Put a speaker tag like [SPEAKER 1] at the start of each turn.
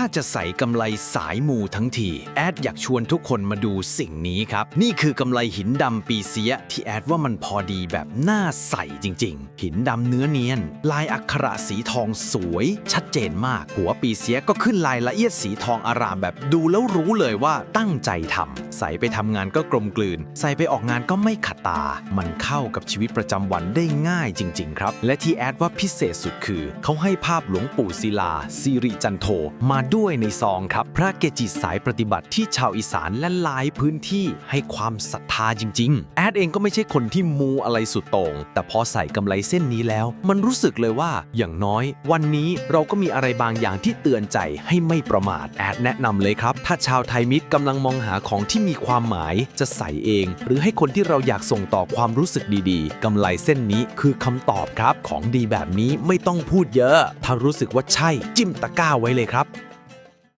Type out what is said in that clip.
[SPEAKER 1] ถ้าจะใส่กำไรสายมูทั้งที แอดอยากชวนทุกคนมาดูสิ่งนี้ครับ นี่คือกำไรหินดำปีเสีย ที่แอดว่ามันพอดีแบบน่าใส่จริง ๆ หินดำเนื้อเนียน ลายอักขระสีทองสวย ชัดเจนมาก หัวปีเสียก็ขึ้นลายละเอียดสีทองอารามแบบดูแล้วรู้เลยว่าตั้งใจทำใส่ไปทำงานก็กลมกลืน ใส่ไปออกงานก็ไม่ขัดตา มันเข้ากับชีวิตประจำวันได้ง่ายจริง ๆ ครับ และที่แอดว่าพิเศษสุดคือ เขาให้ภาพหลวงปู่ศิลาสิริจันโทมาด้วยในซองครับ พระเกจิสายปฏิบัติที่ชาวอีสานและหลายพื้นที่ให้ความศรัทธาจริง ๆ แอดเองก็ไม่ใช่คนที่มูอะไรสุดโต่งแต่พอใส่กำไรเส้นนี้แล้ว มันรู้สึกเลยว่าอย่างน้อย วันนี้เราก็มีอะไรบางอย่างที่เตือนใจให้ไม่ประมาทแอดแนะนำเลยครับ ถ้าชาวไทยมิตรกำลังมองหาของที่มีความหมายจะใส่เอง หรือให้คนที่เราอยากส่งต่อความรู้สึกดีๆกำไรเส้นนี้คือคำตอบครับ ของดีแบบนี้ไม่ต้องพูดเยอะ ถ้ารู้สึกว่าใช่ จิ้มตะกร้าไว้เลยครับ